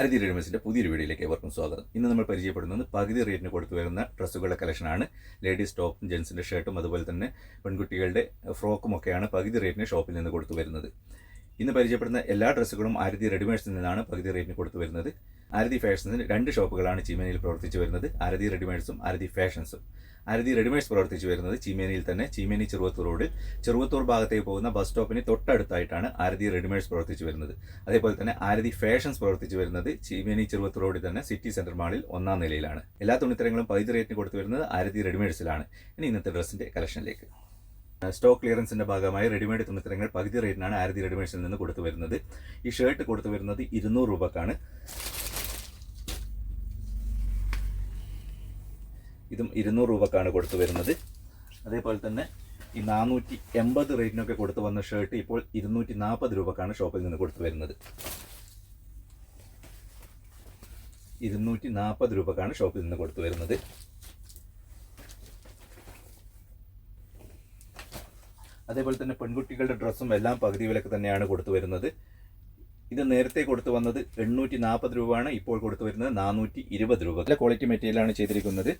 അരതി റെഡിമെൻസിന്റെ പുതിയൊരു വീഡിയോയിലേക്ക് ഏവർക്കും സ്വാഗതം. ഇന്ന് നമ്മൾ പരിചയപ്പെടുന്നത് പകുതി റേറ്റിന് കൊടുത്തു വരുന്ന ഡ്രസ്സുകളുടെ കളക്ഷനാണ് ലേഡീസ് ടോപ്പും ജെൻസിന്റെ ഷർട്ടും അതുപോലെ തന്നെ പെൺകുട്ടികളുടെ ഫ്രോക്കും ഒക്കെയാണ് പകുതി റേറ്റിന് ഷോപ്പിൽ നിന്ന് കൊടുത്തു വരുന്നത്. ഇന്ന് പരിചയപ്പെടുന്ന എല്ലാ ഡ്രസ്സുകളും ആരതി റെഡിമെയ്ഡ്സിൽ നിന്നാണ് പകുതി റേറ്റിന് കൊടുത്തു വരുന്നത്. ആരതി ഫാഷൻസിന് രണ്ട് ഷോപ്പുകളാണ് ചീമേനിയിൽ പ്രവർത്തിച്ചു വരുന്നത്. ആരതി റെഡിമെയ്ഡ്സും ആരതി ഫാഷൻസും. ആരതി റെഡിമെയ്ഡ്സ് പ്രവർത്തിച്ചു വരുന്നത് ചീമേനിയിൽ തന്നെ ചീമേനി ചെറുവത്തൂർ റോഡിൽ ചെറുവത്തൂർ ഭാഗത്തേക്ക് പോകുന്ന ബസ് സ്റ്റോപ്പിന് തൊട്ടടുത്തായിട്ടാണ് ആരതി റെഡിമെയ്ഡ്സ് പ്രവർത്തിച്ചു വരുന്നത്. അതേപോലെ തന്നെ ആരതി ഫാഷൻസ് പ്രവർത്തിച്ചു വരുന്നത് ചീമേനി ചെറുവത്തൂർ റോഡിൽ തന്നെ സിറ്റി സെന്റർ മാളിൽ ഒന്നാം നിലയിലാണ്. എല്ലാ തുണിത്തരങ്ങളും പൈതൃ റേറ്റിന് കൊടുത്തു വരുന്നത് ആരതി റെഡിമെയ്ഡ്സിലാണ് ഇനി ഇന്നത്തെ ഡ്രസ്സിന്റെ കളക്ഷനിലേക്ക്. സ്റ്റോക്ക് ക്ലിയറൻസിന്റെ ഭാഗമായി റെഡിമെയ്ഡ് തുണിത്തരങ്ങൾ പകുതി റേറ്റിനാണ് ആരതി റെഡിമെയ്ഡ്സിൽ നിന്ന് കൊടുത്തു വരുന്നത്. ഈ ഷർട്ട് കൊടുത്തു വരുന്നത് ഇരുന്നൂറ് രൂപക്കാണ്. ഇതും ഇരുന്നൂറ് രൂപക്കാണ് കൊടുത്തു വരുന്നത്. അതേപോലെ തന്നെ ഈ നാനൂറ്റി എൺപത് റേറ്റിനൊക്കെ കൊടുത്തു വന്ന ഷർട്ട് ഇപ്പോൾ ഇരുന്നൂറ്റി നാൽപ്പത് രൂപക്കാണ് ഷോപ്പിൽ നിന്ന് കൊടുത്തു വരുന്നത്. ഇരുന്നൂറ്റി നാൽപ്പത് രൂപക്കാണ് ഷോപ്പിൽ നിന്ന് കൊടുത്തു വരുന്നത്. അതേപോലെ തന്നെ പെൺകുട്ടികളുടെ ഡ്രസ്സും എല്ലാം പകുതി വിലക്ക് തന്നെയാണ് കൊടുത്തു വരുന്നത്. ഇത് നേരത്തെ കൊടുത്തു വന്നത് എണ്ണൂറ്റി നാൽപ്പത് രൂപയാണ് ഇപ്പോൾ കൊടുത്തു വരുന്നത് നാനൂറ്റി ഇരുപത് രൂപ. ക്വാളിറ്റി മെറ്റീരിയലാണ് ചെയ്തിരിക്കുന്നത്.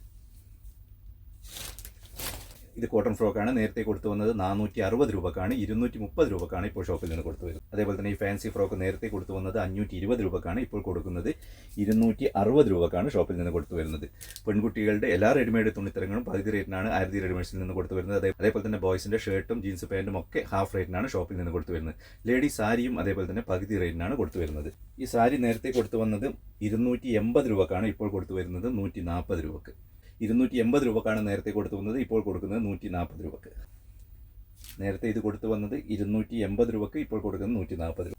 ഇത് കോട്ടൺ ഫ്രോക്കാണ്. നേരത്തെ കൊടുത്തു വന്നത് നാനൂറ്റി അറുപത് രൂപക്കാണ്. ഇരുന്നൂറ്റി മുപ്പത് രൂപക്കാണ് ഇപ്പോൾ ഷോപ്പിൽ നിന്ന് കൊടുത്തു വരുന്നത്. അതേപോലെ തന്നെ ഈ ഫാൻസി ഫ്രോക്ക് നേരത്തെ കൊടുത്തു വന്നത് അഞ്ഞൂറ്റി ഇരുപത് രൂപക്കാണ്. ഇപ്പോൾ കൊടുക്കുന്നത് ഇരുന്നൂറ്റി അറുപത് രൂപക്കാണ് ഷോപ്പിൽ നിന്ന് കൊടുത്തു വരുന്നത്. പെൺകുട്ടികളുടെ എല്ലാ റെഡിമെയ്ഡ് തുണിത്തരങ്ങളും പകുതി റേറ്റിനാണ് ആയിരത്തി റെഡിമെയ്ഡ്സിൽ നിന്ന് കൊടുത്തു വരുന്നത്. അതേ അതേപോലെ തന്നെ ബോയ്സിന്റെ ഷർട്ടും ജീൻസ് പാന്റും ഒക്കെ ഹാഫ് റേറ്റിനാണ് ഷോപ്പിൽ നിന്ന് കൊടുത്തു വരുന്നത്. ലേഡി സാരിയും അതേപോലെ തന്നെ പകുതി റേറ്റിനാണ് കൊടുത്തു വരുന്നത്. ഈ സാരി നേരത്തെ കൊടുത്തു വന്നത് ഇരുന്നൂറ്റി എൺപത് രൂപക്കാണ് ഇപ്പോൾ കൊടുത്തു വരുന്നത് നൂറ്റി നാൽപ്പത് രൂപക്ക്. ഇരുന്നൂറ്റി എൺപത് രൂപക്കാണ് നേരത്തെ കൊടുത്തു വന്നത്. ഇപ്പോൾ കൊടുക്കുന്നത് നൂറ്റി നാൽപ്പത് രൂപക്ക്. നേരത്തെ ഇത് കൊടുത്തു വന്നത് ഇരുന്നൂറ്റി എൺപത് രൂപക്ക് ഇപ്പോൾ കൊടുക്കുന്നത് നൂറ്റി നാൽപ്പത് രൂപ.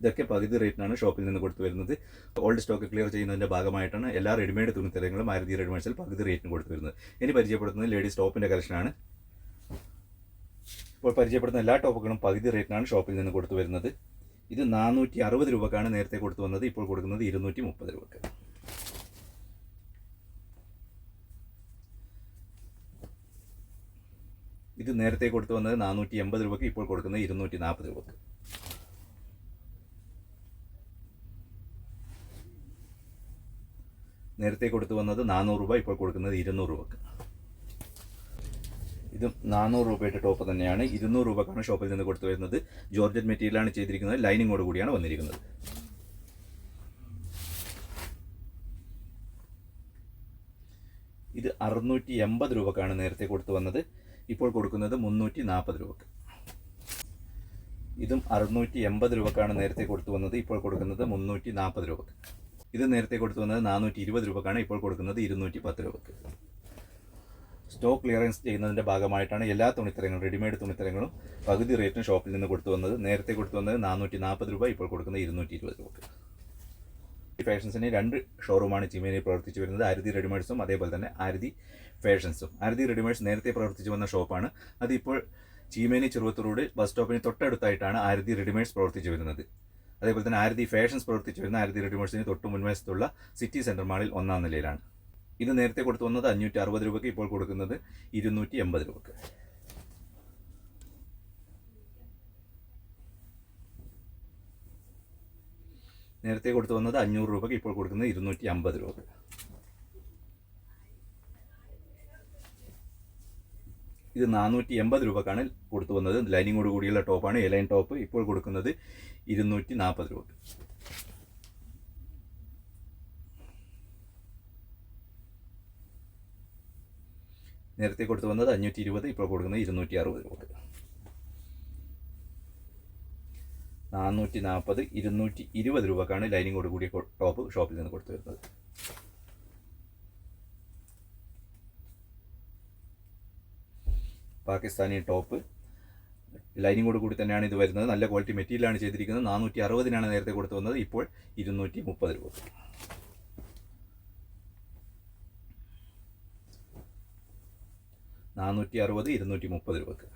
ഇതൊക്കെ പകുതി റേറ്റിനാണ് ഷോപ്പിൽ നിന്ന് കൊടുത്തു വരുന്നത്. ഓൾഡ് സ്റ്റോക്ക് ക്ലിയർ ചെയ്യുന്നതിന്റെ ഭാഗമായിട്ടാണ് എല്ലാ റെഡിമെയ്ഡ് തുണിത്തരങ്ങളും ആയിരത്തി റെഡിമെയ്ഡ്സിൽ പകുതി റേറ്റിന് കൊടുത്തു വരുന്നത്. ഇനി പരിചയപ്പെടുത്തുന്നത് ലേഡീസ് ടോപ്പിന്റെ കളക്ഷനാണ്. ഇപ്പോൾ പരിചയപ്പെടുന്ന എല്ലാ ടോപ്പുകളും പകുതി റേറ്റിനാണ് ഷോപ്പിൽ നിന്ന് കൊടുത്തു വരുന്നത്. ഇത് നാനൂറ്റി അറുപത് രൂപക്കാണ് നേരത്തെ കൊടുത്തു വന്നത് ഇപ്പോൾ കൊടുക്കുന്നത് ഇരുന്നൂറ്റി മുപ്പത് രൂപക്ക്. ഇത് നേരത്തെ കൊടുത്തു വന്നത് നാനൂറ്റി എൺപത് രൂപക്ക് ഇപ്പോൾ കൊടുക്കുന്നത് ഇരുന്നൂറ്റി നാൽപ്പത് രൂപക്ക്. നേരത്തെ കൊടുത്തു വന്നത് നാനൂറ് രൂപ ഇപ്പോൾ കൊടുക്കുന്നത് ഇരുന്നൂറ് രൂപക്ക്. ഇതും നാനൂറ് രൂപയുടെ ടോപ്പ് തന്നെയാണ്. ഇരുന്നൂറ് രൂപക്കാണ് ഷോപ്പിൽ നിന്ന് കൊടുത്തു വരുന്നത്. ജോർജറ്റ് മെറ്റീരിയലാണ് ചെയ്തിരിക്കുന്നത്. ലൈനിങ്ങോട് കൂടിയാണ് വന്നിരിക്കുന്നത്. ഇത് അറുന്നൂറ്റി എൺപത് രൂപക്കാണ് നേരത്തെ കൊടുത്തു വന്നത്. ഇപ്പോൾ കൊടുക്കുന്നത് മുന്നൂറ്റി നാൽപ്പത് രൂപക്ക്. ഇതും അറുന്നൂറ്റി എൺപത് രൂപക്കാണ് നേരത്തെ കൊടുത്തു വന്നത്. ഇപ്പോൾ കൊടുക്കുന്നത് മുന്നൂറ്റി നാൽപ്പത് രൂപക്ക്. ഇത് നേരത്തെ കൊടുത്തു വന്നത് നാനൂറ്റി ഇരുപത് രൂപക്കാണ്. ഇപ്പോൾ കൊടുക്കുന്നത് ഇരുന്നൂറ്റി പത്ത് രൂപക്ക്. സ്റ്റോക്ക് ക്ലിയറൻസ് ചെയ്യുന്നതിന്റെ ഭാഗമായിട്ടാണ് എല്ലാ തുണിത്തരങ്ങളും റെഡിമെയ്ഡ് തുണിത്തരങ്ങളും പകുതി റേറ്റിന് ഷോപ്പിൽ നിന്ന് കൊടുത്തു വന്നത്. നേരത്തെ കൊടുത്തു വന്നത് നാനൂറ്റി നാൽപ്പത് രൂപ ഇപ്പോൾ കൊടുക്കുന്നത് ഇരുന്നൂറ്റി ഇരുപത് രൂപ ഫാഷൻസിന് രണ്ട് ഷോറൂമാണ് ചിമേനിയിൽ പ്രവർത്തിച്ചു വരുന്നത്. ആരതി റെഡിമെയ്ഡ്സും അതേപോലെ തന്നെ ആരതി ഫാഷൻസും ആരതി റെഡിമെയ്ഡ്സ് നേരത്തെ പ്രവർത്തിച്ചു വന്ന ഷോപ്പാണ് അതിപ്പോൾ ചീമേനി ചെറുവത്തൂരോട് ബസ് സ്റ്റോപ്പിന് തൊട്ടടുത്തായിട്ടാണ് ആരതി റെഡിമെയ്ഡ്സ് പ്രവർത്തിച്ചു വരുന്നത്. അതേപോലെ തന്നെ ആരതി ഫാഷൻസ് പ്രവർത്തിച്ചു വരുന്ന ആരതി റെഡിമെയ്ഡ്സിന് തൊട്ട് മുൻവശത്തുള്ള സിറ്റി സെന്റർ മാളിൽ ഒന്നാം നിലയിലാണ്. ഇത് നേരത്തെ കൊടുത്തു വന്നത് അഞ്ഞൂറ്റി അറുപത് രൂപയ്ക്ക് ഇപ്പോൾ കൊടുക്കുന്നത് ഇരുന്നൂറ്റി എൺപത് രൂപക്ക്. നേരത്തെ കൊടുത്തു വന്നത് അഞ്ഞൂറ് രൂപയ്ക്ക് ഇപ്പോൾ കൊടുക്കുന്നത് ഇരുന്നൂറ്റി അമ്പത് രൂപ. ഇത് നാനൂറ്റി എൺപത് രൂപക്കാണ് കൊടുത്തു വന്നത്. ലൈനിങ്ങോട് കൂടിയുള്ള ടോപ്പാണ് എലൈൻ ടോപ്പ്. ഇപ്പോൾ കൊടുക്കുന്നത് ഇരുന്നൂറ്റി നാൽപ്പത് രൂപ നേരത്തെ കൊടുത്തു വന്നത് അഞ്ഞൂറ്റി ഇരുപത് ഇപ്പോൾ കൊടുക്കുന്നത് ഇരുന്നൂറ്റി അറുപത് രൂപ നാനൂറ്റി നാൽപ്പത് ഇരുന്നൂറ്റി ഇരുപത് രൂപക്കാണ് ലൈനിങ്ങോട് കൂടിയ ടോപ്പ് ഷോപ്പിൽ നിന്ന് കൊടുത്തു വരുന്നത്. പാകിസ്ഥാനി ടോപ്പ്. ലൈനിങ്ങോട് കൂടി തന്നെയാണ് ഇത് വരുന്നത്. നല്ല ക്വാളിറ്റി മെറ്റീരിയലാണ് ചെയ്തിരിക്കുന്നത്. നാനൂറ്റി അറുപതിനാണ് നേരത്തെ കൊടുത്തു വന്നത്. ഇപ്പോൾ ഇരുന്നൂറ്റി മുപ്പത് രൂപ നാനൂറ്റി അറുപത് ഇരുന്നൂറ്റി മുപ്പത് രൂപക്ക്.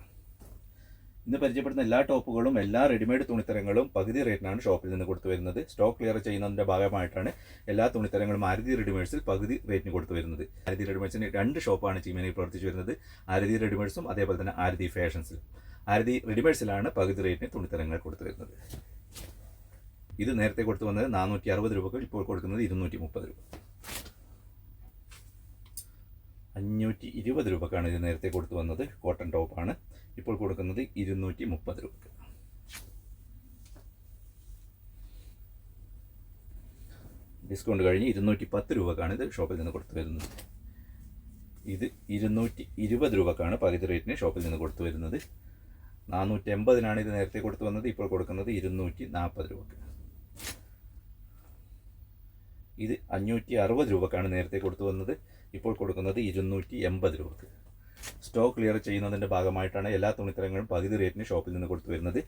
ഇന്ന് പരിചയപ്പെടുന്ന എല്ലാ ടോപ്പുകളും എല്ലാ റെഡിമെയ്ഡ് തുണിത്തരങ്ങളും പകുതി റേറ്റിനാണ് ഷോപ്പിൽ നിന്ന് കൊടുത്തു വരുന്നത്. സ്റ്റോക്ക് ക്ലിയർ ചെയ്യുന്നതിന്റെ ഭാഗമായിട്ടാണ് എല്ലാ തുണിത്തരങ്ങളും ആരതി റെഡിമെയ്ഡ്സിൽ പകുതി റേറ്റിന് കൊടുത്തു വരുന്നത്. ആരതി റെഡിമെയ്ഡ്സിന് രണ്ട് ഷോപ്പാണ് ചീമേനിയിൽ പ്രവർത്തിച്ചു വരുന്നത്. ആരതി റെഡിമെയ്ഡ്സും അതേപോലെ തന്നെ ആരതി ഫാഷൻസിലും. ആരതി റെഡിമെയ്ഡ്സിലാണ് പകുതി റേറ്റിന് തുണിത്തരങ്ങൾ കൊടുത്തു വരുന്നത്. ഇത് നേരത്തെ കൊടുത്തു വന്നത് നാനൂറ്റി അറുപത് രൂപക്ക് ഇപ്പോൾ കൊടുക്കുന്നത് ഇരുന്നൂറ്റി മുപ്പത് രൂപ അഞ്ഞൂറ്റി ഇരുപത് രൂപക്കാണ് ഇത് നേരത്തെ കൊടുത്തു വന്നത്. കോട്ടൺ ടോപ്പാണ് ഇപ്പോൾ കൊടുക്കുന്നത് ഇരുന്നൂറ്റി മുപ്പത് രൂപക്ക് ഡിസ്കൗണ്ട് കഴിഞ്ഞ് ഇരുന്നൂറ്റി പത്ത് രൂപക്കാണ് ഇത് ഷോപ്പിൽ നിന്ന് കൊടുത്തു വരുന്നത്. ഇത് ഇരുന്നൂറ്റി ഇരുപത് രൂപക്കാണ് പകുതി റേറ്റിന് ഷോപ്പിൽ നിന്ന് കൊടുത്തു വരുന്നത്. നാനൂറ്റി എൺപതിനാണ് ഇത് നേരത്തെ കൊടുത്തു വന്നത്. ഇപ്പോൾ കൊടുക്കുന്നത് ഇരുന്നൂറ്റി നാൽപ്പത് രൂപക്ക്. ഇത് അഞ്ഞൂറ്റി അറുപത് രൂപക്കാണ് നേരത്തെ കൊടുത്തു വന്നത്. ഇപ്പോൾ കൊടുക്കുന്നത് ഇരുന്നൂറ്റി എൺപത് രൂപക്ക്. സ്റ്റോക്ക് ക്ലിയർ ചെയ്യുന്നതിന്റെ ഭാഗമായിട്ടാണ് എല്ലാ തുണിത്തരങ്ങളും പകുതി റേറ്റിന് ഷോപ്പിൽ നിന്ന് കൊടുത്തു വരുന്നത്.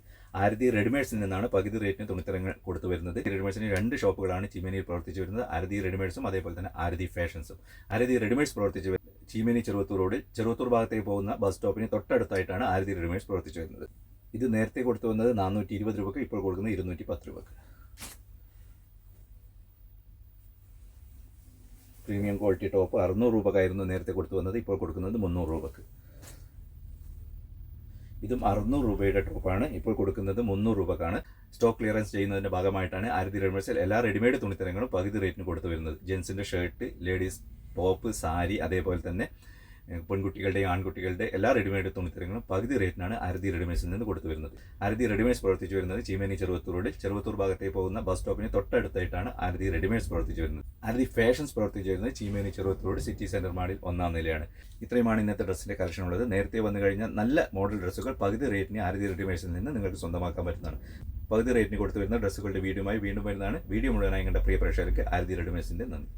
ആരതി റെഡിമേഡ്സിൽ നിന്നാണ് പകുതി റേറ്റിന് തുണിത്തരങ്ങൾ കൊടുത്തു വരുന്നത്. റെഡിമേഡ്സിന് രണ്ട് ഷോപ്പുകളാണ് ചീമേനിയിൽ പ്രവർത്തിച്ചു വരുന്നത്. ആരതി റെഡിമേഡ്സും അതേപോലെ തന്നെ ആരതി ഫാഷൻസും. ആരതി റെഡിമേഡ്സ് പ്രവർത്തിച്ചു ചീമേനി ചെറുവത്തൂർ റോഡിൽ ചെറുവത്തൂർ ഭാഗത്തേക്ക് പോകുന്ന ബസ് സ്റ്റോപ്പിന് തൊട്ടടുത്തായിട്ടാണ് ആരതി റെഡിമേഡ്സ് പ്രവർത്തിച്ചു വരുന്നത്. ഇത് നേരത്തെ കൊടുത്തു വന്നത് നാനൂറ്റി ഇരുപത് രൂപക്ക് ഇപ്പോൾ കൊടുക്കുന്നത് ഇരുന്നൂറ്റി പത്ത് രൂപക്ക്. പ്രീമിയം ക്വാളിറ്റി ടോപ്പ് അറുന്നൂറ് രൂപക്കായിരുന്നു നേരത്തെ കൊടുത്തു വന്നത് ഇപ്പോൾ കൊടുക്കുന്നത് മുന്നൂറ് രൂപക്ക്. ഇതും അറുന്നൂറ് രൂപയുടെ ടോപ്പാണ് ഇപ്പോൾ കൊടുക്കുന്നത് മുന്നൂറ് രൂപക്കാണ്. സ്റ്റോക്ക് ക്ലിയറൻസ് ചെയ്യുന്നതിന്റെ ഭാഗമായിട്ടാണ് ആരതി റെഡിമേഡ്സിൽ എല്ലാ റെഡിമെയ്ഡ് തുണിത്തരങ്ങളും പകുതി റേറ്റിന് കൊടുത്തു വരുന്നത്. ജെൻസിന്റെ ഷർട്ട് ലേഡീസ് ടോപ്പ് സാരി അതേപോലെ തന്നെ പെൺകുട്ടികളുടെയും ആൺകുട്ടികളുടെ എല്ലാ റെഡിമെയ്ഡ് തുണിത്തരങ്ങളും പകുതി റേറ്റിനാണ് ആരതി റെഡിമെയ്ഡ്സിൽ നിന്ന് കൊടുത്തു വരുന്നത്. ആരതി റെഡിമെയ്ഡ്സ് പ്രവർത്തിച്ചു വരുന്നത് ചീമേനി ചെറുവത്തൂർ റോഡിൽ. ചെറുവത്തൂർ ഭാഗത്തേക്ക് പോകുന്ന ബസ് സ്റ്റോപ്പിന് തൊട്ടടുത്തായിട്ടാണ് ആരതി റെഡിമെയ്ഡ്സ് പ്രവർത്തിച്ചു വരുന്നത്. ആരതി ഫാഷൻസ് പ്രവർത്തിച്ചു വരുന്നത് Cheemeni Cheruvathur road city centre മാളിൽ ഒന്നാം നിലയാണ്. ഇത്രയുമാണ് ഇന്നത്തെ ഡ്രസ്സിന്റെ കളക്ഷൻ ഉള്ളത്. നേരത്തെ വന്നു കഴിഞ്ഞാൽ നല്ല മോഡൽ ഡ്രസ്സുകൾ പകുതി റേറ്റിന് ആരതി റെഡിമെയ്ഡ്സിൽ നിന്ന് നിങ്ങൾക്ക് സ്വന്തമാക്കാൻ പറ്റുന്നതാണ്. പകുതി റേറ്റിന് കൊടുത്തു വരുന്ന ഡ്രസ്സുകളുടെ വീഡിയോയുമായി വീണ്ടും വരുന്നതാണ്. വീഡിയോ മുഴുവനായി കണ്ട പ്രിയ പ്രേക്ഷകർക്ക് ആരതി റെഡിമെയ്ഡ്സിന്റെ നന്ദി.